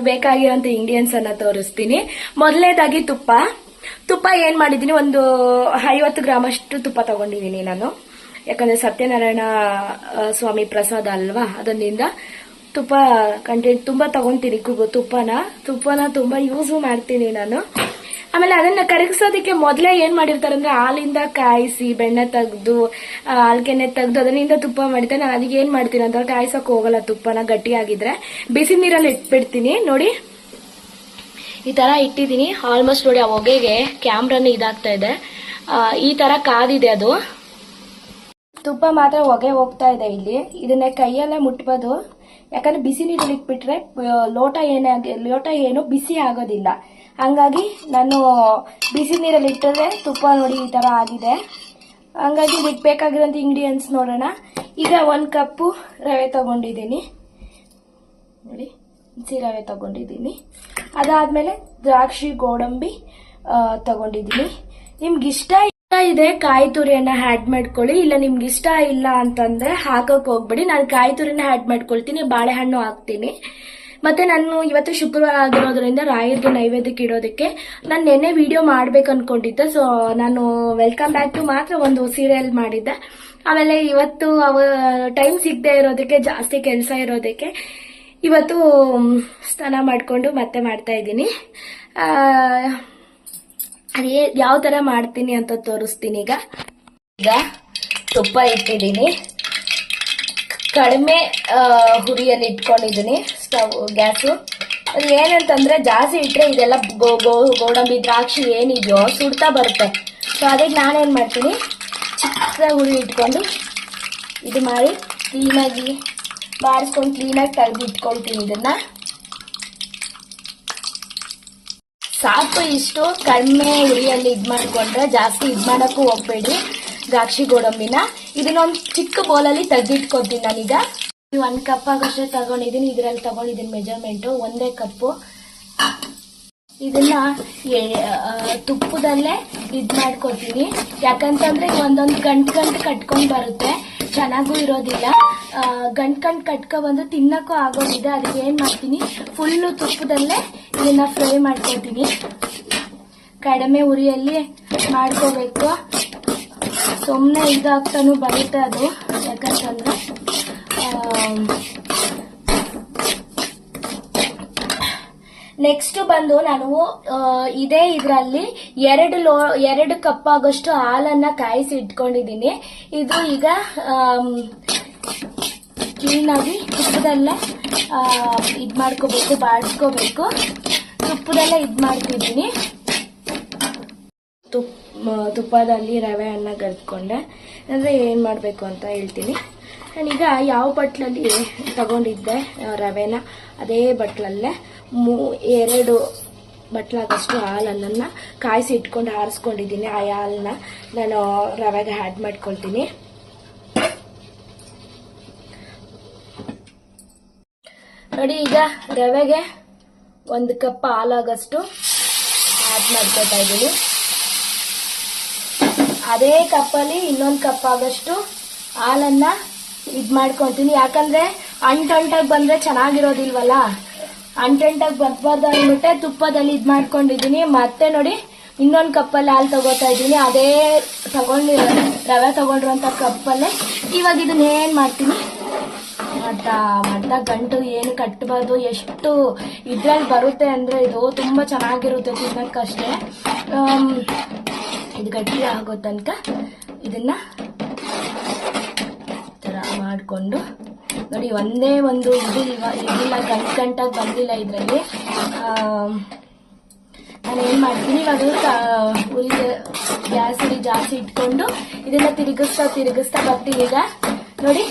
ಬೇಕಾಗಿರೋಂಥ ingredients ಅನ್ನ ತೋರಿಸ್ತೀನಿ. ಮೊದಲನೇದಾಗಿ ತುಪ್ಪ. ತುಪ್ಪ ಏನ್ ಮಾಡಿದೀನಿ ಒಂದು ಐವತ್ತು ಗ್ರಾಮ್ ಅಷ್ಟು ತುಪ್ಪ ತಗೊಂಡಿದ್ದೀನಿ ನಾನು. ಯಾಕಂದ್ರೆ ಸತ್ಯನಾರಾಯಣ ಸ್ವಾಮಿ ಪ್ರಸಾದ ಅಲ್ವಾ? ಅದರಿಂದ ತುಪ್ಪ ಕಂಟೆಂಟ್ ತುಂಬಾ ತಗೊಂತೀನಿ. ತುಪ್ಪನ ತುಪ್ಪನ ತುಂಬಾ ಯೂಸ್ ಮಾಡ್ತೀನಿ ನಾನು. ಆಮೇಲೆ ಅದನ್ನ ಕರಗಿಸೋದಕ್ಕೆ ಮೊದಲೇ ಏನ್ ಮಾಡಿರ್ತಾರೆ ಅಂದ್ರೆ ಹಾಲಿಂದ ಕಾಯಿಸಿ, ಬೆಣ್ಣೆ ತೆಗೆದು ಹಾಲ್ಕೆನೆ ತೆಗೆದು ಅದರಿಂದ ತುಪ್ಪ ಮಾಡಿದ್ದೆ ನಾನು ಅದಕ್ಕೆ ಏನ್ ಮಾಡ್ತೀನಿ ಅಂತ ಕಾಯಿಸಕ್ ಹೋಗಲ್ಲ, ತುಪ್ಪನ ಗಟ್ಟಿಯಾಗಿದ್ರೆ. ಬಿಸಿ ನೀರಲ್ಲಿ ಇಟ್ಬಿಡ್ತೀನಿ, ನೋಡಿ. ಈ ತರ ಇಟ್ಟಿದ್ದೀನಿ. ಆಲ್ಮೋಸ್ಟ್ ನೋಡಿ, ಆ ಹೊಗೆಗೆ ಕ್ಯಾಮ್ರಾನು ಇದಾಗ್ತಾ ಇದೆ. ಈ ತರ ಕಾದಿದೆ ಅದು. ತುಪ್ಪ ಮಾತ್ರ ಹೊಗೆ ಹೋಗ್ತಾ ಇದೆ ಇಲ್ಲಿ. ಇದನ್ನ ಕೈಯಲ್ಲೇ ಮುಟ್ಬೋದು. ಯಾಕಂದ್ರೆ ಬಿಸಿ ನೀರಲ್ಲಿ ಇಟ್ಬಿಟ್ರೆ ಲೋಟ ಏನೇ ಲೋಟ ಏನು ಬಿಸಿ ಆಗೋದಿಲ್ಲ. ಹಂಗಾಗಿ ನಾನು ಬಿಸಿ ನೀರಲ್ಲಿ ಇಟ್ಟರೆ ತುಪ್ಪ ನೋಡಿ ಈ ಥರ ಆಗಿದೆ. ಹಂಗಾಗಿ ಇದಕ್ಕೆ ಬೇಕಾಗಿರೋಂಥ ಇಂಗ್ರೀಡಿಯೆಂಟ್ಸ್ ನೋಡೋಣ. ಈಗ ಒಂದು ಕಪ್ಪು ರವೆ ತಗೊಂಡಿದ್ದೀನಿ. ನೋಡಿ, ಹಸಿ ರವೆ ತಗೊಂಡಿದ್ದೀನಿ. ಅದಾದಮೇಲೆ ದ್ರಾಕ್ಷಿ, ಗೋಡಂಬಿ ತಗೊಂಡಿದ್ದೀನಿ. ನಿಮ್ಗೆ ಇಷ್ಟ ಇದೆ ಕಾಯಿ ತುರಿಯನ್ನ ಆ್ಯಡ್ ಮಾಡ್ಕೊಳ್ಳಿ. ಇಲ್ಲ ನಿಮ್ಗೆ ಇಷ್ಟ ಇಲ್ಲ ಅಂತಂದ್ರೆ ಹಾಕಕ್ ಹೋಗ್ಬೇಡಿ. ನಾನು ಕಾಯಿ ತುರಿನ ಆ್ಯಡ್ ಮಾಡ್ಕೊಳ್ತೀನಿ, ಬಾಳೆಹಣ್ಣು ಹಾಕ್ತೀನಿ. ಮತ್ತೆ ನಾನು ಇವತ್ತು ಶುಕ್ರವಾರ ಆಗಿರೋದ್ರಿಂದ ರಾಯರ್ಗೆ ನೈವೇದ್ಯಕ್ಕೆ ಇಡೋದಕ್ಕೆ ನಾನು ನೆನ್ನೆ ವಿಡಿಯೋ ಮಾಡ್ಬೇಕು ಅನ್ಕೊಂಡಿದ್ದೆ ಸೊ ನಾನು ವೆಲ್ಕಮ್ ಬ್ಯಾಕ್ ಟು ಮಾತ್ರ ಒಂದು ಸೀರಿಯಲ್ ಮಾಡಿದ್ದೆ. ಆಮೇಲೆ ಇವತ್ತು ಅವ ಟೈಮ್ ಸಿಗದೆ ಇರೋದಕ್ಕೆ, ಜಾಸ್ತಿ ಕೆಲಸ ಇರೋದಕ್ಕೆ ಇವತ್ತು ಸ್ನಾನ ಮಾಡಿಕೊಂಡು ಮತ್ತೆ ಮಾಡ್ತಾ ಇದ್ದೀನಿ. ಅದೇ, ಯಾವ ಥರ ಮಾಡ್ತೀನಿ ಅಂತ ತೋರಿಸ್ತೀನಿ ಈಗ. ಈಗ ತುಪ್ಪ ಇಟ್ಟಿದ್ದೀನಿ. ಕಡಿಮೆ ಹುರಿಯಲ್ಲಿ ಇಟ್ಕೊಂಡಿದ್ದೀನಿ ಸ್ಟವ್, ಗ್ಯಾಸು. ಅದು ಏನಂತಂದರೆ ಜಾಸ್ತಿ ಇಟ್ಟರೆ ಇದೆಲ್ಲ ಗೋ- ಗೋ- ಗೋಡಂಬಿ, ದ್ರಾಕ್ಷಿ ಏನಿದೆಯೋ ಸುಡ್ತಾ ಬರುತ್ತೆ. ಸೊ ಅದಕ್ಕೆ ನಾನೇನು ಮಾಡ್ತೀನಿ? ಚಿಕ್ಕ ಹುರಿ ಇಟ್ಕೊಂಡು ಇದು ಮಾಡಿ ಕ್ಲೀನಾಗಿ ಬಾರಿಸ್ಕೊಂಡು ಕ್ಲೀನಾಗಿ ತೆಗೆದು ಇಟ್ಕೊಳ್ತೀನಿ ಇದನ್ನು. ಸಾಕು ಇಷ್ಟು ಕಡಿಮೆ ಹುರಿಯಲ್ಲಿ ಇದು ಮಾಡಿಕೊಂಡ್ರೆ ಜಾಸ್ತಿ ಇದು ಮಾಡೋಕ್ಕೂ ಹೋಗ್ಬೇಡಿ ದ್ರಾಕ್ಷಿ, ಗೋಡಂಬಿನ. ಇದನ್ನೊಂದು ಚಿಕ್ಕ ಬೌಲಲ್ಲಿ ತೆಗೆದಿಟ್ಕೊತೀನಿ ನಾನೀಗ. ಒಂದು ಕಪ್ ಆಗಷ್ಟೇ ತಗೊಂಡಿದ್ದೀನಿ ಇದರಲ್ಲಿ ತಗೊಂಡಿದ್ದೀನಿ ಮೆಜರ್ಮೆಂಟು ಒಂದೇ ಕಪ್ಪು ಇದನ್ನ ತುಪ್ಪದಲ್ಲೇ ಇದ್ ಮಾಡ್ಕೊತೀನಿ ಯಾಕಂತಂದ್ರೆ ಒಂದೊಂದು ಗಂಟು ಗಂಟು ಕಟ್ಕೊಂಡ್ ಬರುತ್ತೆ. ಚೆನ್ನಾಗೂ ಇರೋದಿಲ್ಲ. ಗಂಟು ಗಂಟ್ ಕಟ್ಕೊ ಬಂದು ತಿನ್ನಕ್ಕೂ ಆಗೋದಿದೆ. ಅದಕ್ಕೆ ಏನ್ ಮಾಡ್ತೀನಿ? ಫುಲ್ಲು ತುಪ್ಪದಲ್ಲೇ ಇದನ್ನ ಫ್ರೈ ಮಾಡ್ಕೊತೀನಿ ಕಡಿಮೆ ಉರಿಯಲ್ಲಿ ಮಾಡ್ಕೋಬೇಕು. ಸುಮ್ಮನೆ ಇದಾಗ್ತಾನು ಬರುತ್ತೆ ಅದು ಯಾಕಂತಂದ್ರೆ ನೆಕ್ಸ್ಟ್ ಬಂದು ನಾನು ಇದೇ ಇದರಲ್ಲಿ ಎರಡು ಲೋ, ಎರಡು ಕಪ್ ಆಗೋಷ್ಟು ಹಾಲನ್ನ ಕಾಯಿಸಿ ಇಟ್ಕೊಂಡಿದ್ದೀನಿ. ಇದು ಈಗ ಕ್ಲೀನಾಗಿ ತುಪ್ಪದಲ್ಲೇ ಇದು ಮಾಡ್ಕೋಬೇಕು ಬಾಡಿಸ್ಕೋಬೇಕು ತುಪ್ಪದಲ್ಲೇ ಇದು ಮಾಡ್ತಿದ್ದೀನಿ. ತುಪ್ಪ ತುಪ್ಪದಲ್ಲಿ ರವೆಯನ್ನು ಗರ್ತ್ಕೊಂಡೆ ಅಂದರೆ ಏನು ಮಾಡಬೇಕು ಅಂತ ಹೇಳ್ತೀನಿ. ನಾನೀಗ ಯಾವ ಬಟ್ಲಲ್ಲಿ ತಗೊಂಡಿದ್ದೆ ರವೆನ, ಅದೇ ಬಟ್ಲಲ್ಲೇ. ಮೂ, ಎರಡು ಬಟ್ಲಾದಷ್ಟು ಹಾಲನ್ನು ಕಾಯಿಸಿ ಇಟ್ಕೊಂಡು ಆರಿಸ್ಕೊಂಡಿದ್ದೀನಿ ಆ ಹಾಲನ್ನ. ನಾನು ರವೆಗೆ ಆ್ಯಡ್ ಮಾಡ್ಕೊಳ್ತೀನಿ. ನೋಡಿ, ಈಗ ರವೆಗೆ ಒಂದು ಕಪ್ ಹಾಲಾಗಷ್ಟು ಆ್ಯಡ್ ಮಾಡ್ಕೊತಾ ಇದ್ದೀನಿ. ಅದೇ ಕಪ್ಪಲ್ಲಿ ಇನ್ನೊಂದು ಕಪ್ ಆಗಷ್ಟು ಹಾಲನ್ನ ಇದ್ ಮಾಡ್ಕೊತೀನಿ. ಯಾಕಂದ್ರೆ ಅಂಟಂಟಾಗಿ ಬಂದ್ರೆ ಚೆನ್ನಾಗಿರೋದಿಲ್ವಲ್ಲ? ಅಂಟಂಟಾಗಿ ಬರ್ಬಾರ್ದು ಅಂದ್ಬಿಟ್ಟೆ ತುಪ್ಪದಲ್ಲಿ ಇದ್ ಮಾಡ್ಕೊಂಡಿದೀನಿ. ಮತ್ತೆ ನೋಡಿ ಇನ್ನೊಂದು ಕಪ್ಪಲ್ಲಿ ಹಾಲು ತಗೋತಾ ಇದ್ದೀನಿ. ಅದೇ ತಗೊಂಡಿರೋ ರವೆ ತಗೊಂಡಿರೋಂಥ ಕಪ್ಪಲ್ಲೇ. ಇವಾಗ ಇದನ್ನ ಏನ್ ಮಾಡ್ತೀನಿ? ಮತ್ತ ಮತ್ತ ಗಂಟು ಏನು ಕಟ್ಟಬಾರ್ದು ಎಷ್ಟು ಇದ್ರಲ್ಲಿ ಬರುತ್ತೆ ಅಂದ್ರೆ ಇದು ತುಂಬಾ ಚೆನ್ನಾಗಿರುತ್ತೆ ತಿನ್ನಕ್ಕಷ್ಟೇ. ಇದು ಗಟ್ಟಿ ಆಗೋ ತನಕ ಇದನ್ನ ಥರ ಮಾಡಿಕೊಂಡು ನೋಡಿ ಒಂದೇ ಒಂದು ಇದು ಇದಿಲ್ಲ, ಗಂಟು ಗಂಟಾಗಿ ಬಂದಿಲ್ಲ ಇದರಲ್ಲಿ. ನಾನು ಏನು ಮಾಡ್ತೀನಿ ಅದು ಉರಿ ಗ್ಯಾಸ್ ಅಲ್ಲಿ ಜಾಸ್ತಿ ಇಟ್ಕೊಂಡು ಇದನ್ನ ತಿರುಗಿಸ್ತಾ ತಿರುಗಿಸ್ತಾ ಬರ್ತೀನಿ ಈಗ ನೋಡಿ,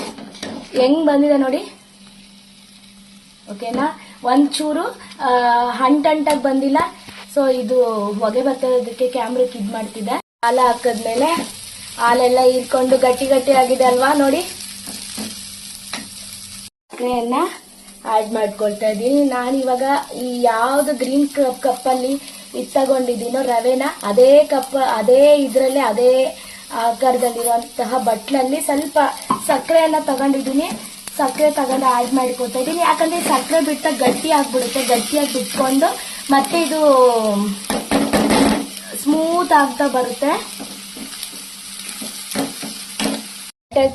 ಹೆಂಗ್ ಬಂದಿದೆ ನೋಡಿ. ಓಕೆನಾ? ಒಂಚೂರು ಹಂಟಂಟಾಗಿ ಬಂದಿಲ್ಲ. ಸೊ ಇದು ಹೊಗೆ ಬರ್ತಿರೋದಕ್ಕೆ ಕ್ಯಾಮ್ರಕ್ಕೆ ಇದು ಮಾಡ್ತಿದ್ದೆ. ಹಾಲ ಹಾಕಿದ್ಮೇಲೆ ಹಾಲೆಲ್ಲ ಇರ್ಕೊಂಡು ಗಟ್ಟಿ ಗಟ್ಟಿ ಆಗಿದೆ ಅಲ್ವಾ ನೋಡಿ. ಸಕ್ಕರೆಯನ್ನ ಆಡ್ ಮಾಡ್ಕೊಳ್ತಾ ಇದ್ದೀನಿ. ನಾನು ಇವಾಗ ಈ ಯಾವ್ದು ಗ್ರೀನ್ ಕಪ್ ಕಪ್ಪಲ್ಲಿ ಇದು ತಗೊಂಡಿದ್ದೀನೋ ರವೆನ ಅದೇ ಕಪ್ ಅದೇ ಇದ್ರಲ್ಲಿ, ಅದೇ ಆಕಾರದಲ್ಲಿರುವಂತಹ ಬಟ್ಲಲ್ಲಿ ಸ್ವಲ್ಪ ಸಕ್ಕರೆಯನ್ನ ತಗೊಂಡಿದ್ದೀನಿ. ಸಕ್ಕರೆ ತಗೊಂಡು ಆಡ್ ಮಾಡ್ಕೊತಾ ಇದ್ದೀನಿ. ಯಾಕಂದ್ರೆ ಸಕ್ಕರೆ ಬಿಟ್ಟ ಗಟ್ಟಿ ಆಗ್ಬಿಡುತ್ತೆ. ಗಟ್ಟಿಯಾಗಿ ಬಿಟ್ಕೊಂಡು ಮತ್ತೆ ಇದು ಸ್ಮೂತ್ ಆಗ್ತಾ ಬರುತ್ತೆ.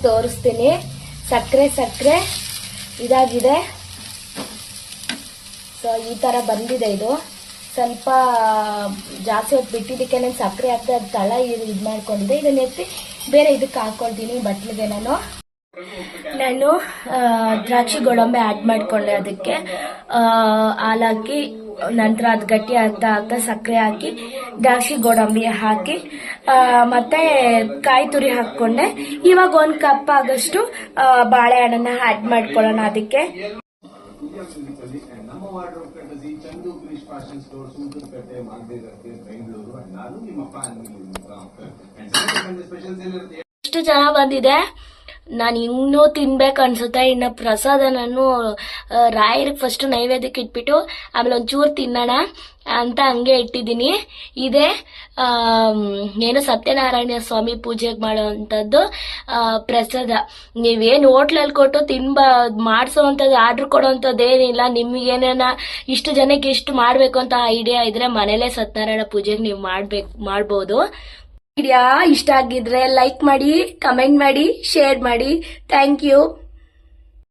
ತೋರಿಸ್ತೀನಿ. ಸಕ್ಕರೆ ಸಕ್ಕರೆ. ಇದಾಗಿದೆ. ಸೊ ಈ ತರ ಬಂದಿದೆ ಇದು. ಸ್ವಲ್ಪ ಜಾಸ್ತಿ ಹೊತ್ತು ಬಿಟ್ಟಿದ್ದಕ್ಕೆ ನಾನು ಸಕ್ಕರೆ ಹಾಕ್ತಾ ಅದು ತಳ ಇದು ಇದು ಮಾಡ್ಕೊಂಡಿದ್ದೆ ಇದನ್ನ ಎತ್ತಿ ಬೇರೆ ಇದಕ್ಕೆ ಹಾಕೊಳ್ತೀನಿ ಬಟ್ಲಿಗೆ ನಾನು. ನಾನು ದ್ರಾಕ್ಷಿ ಗೋಡಂಬಿ ಆ್ಯಡ್ ಮಾಡಿಕೊಂಡೆ ಅದಕ್ಕೆ. ಹಾಲಾಕಿ ಹಾಕಿ ನಂತರ ಅದು ಗಟ್ಟಿ ಅಂತ ಆಗ್ತಾ ಸಕ್ಕರೆ ಹಾಕಿ, ದ್ರಾಕ್ಷಿ ಗೋಡಂಬಿ ಹಾಕಿ ಮತ್ತೆ ಕಾಯಿ ತುರಿ ಹಾಕ್ಕೊಂಡೆ. ಇವಾಗ ಒಂದು ಕಪ್ ಆಗಷ್ಟು ಬಾಳೆಹಣ್ಣನ್ನ ಆ್ಯಡ್ ಮಾಡ್ಕೊಳ್ಳೋಣ ಅದಕ್ಕೆ. ಎಷ್ಟು ಚೆನ್ನಾಗಿ ಬಂದಿದೆ. ನಾನು ಇನ್ನೂ ತಿನ್ಬೇಕು ಅನ್ಸುತ್ತೆ. ಇನ್ನು ಪ್ರಸಾದ ನಾನು ರಾಯರಿಗೆ ಫಸ್ಟ್ ನೈವೇದ್ಯಕ್ಕೆ ಇಟ್ಬಿಟ್ಟು, ಆಮೇಲೆ ಒಂಚೂರು ತಿನ್ನೋಣ ಅಂತ ಹಂಗೆ ಇಟ್ಟಿದ್ದೀನಿ. ಇದೇ ಏನು ಸತ್ಯನಾರಾಯಣ ಸ್ವಾಮಿ ಪೂಜೆಗೆ ಮಾಡೋವಂಥದ್ದು ಪ್ರಸಾದ. ನೀವೇನು ಹೋಟ್ಲಲ್ಲಿ ಕೊಟ್ಟು ತಿನ್ಬ, ಮಾಡಿಸೋವಂಥದ್ದು, ಆರ್ಡ್ರ್ ಕೊಡೋವಂಥದ್ದು ಏನಿಲ್ಲ. ನಿಮಗೇನೇನ ಇಷ್ಟು ಜನಕ್ಕೆ ಇಷ್ಟು ಮಾಡಬೇಕು ಅಂತ ಐಡಿಯಾ ಇದ್ರೆ ಮನೇಲೇ ಸತ್ಯನಾರಾಯಣ ಪೂಜೆಗೆ ನೀವು ಮಾಡ್ಬೇಕು, ಮಾಡ್ಬೋದು. ವಿಡಿಯೋ ಇಷ್ಟ ಆಗಿದ್ರೆ ಲೈಕ್ ಮಾಡಿ ಕಮೆಂಟ್ ಮಾಡಿ ಶೇರ್ ಮಾಡಿ. Thank you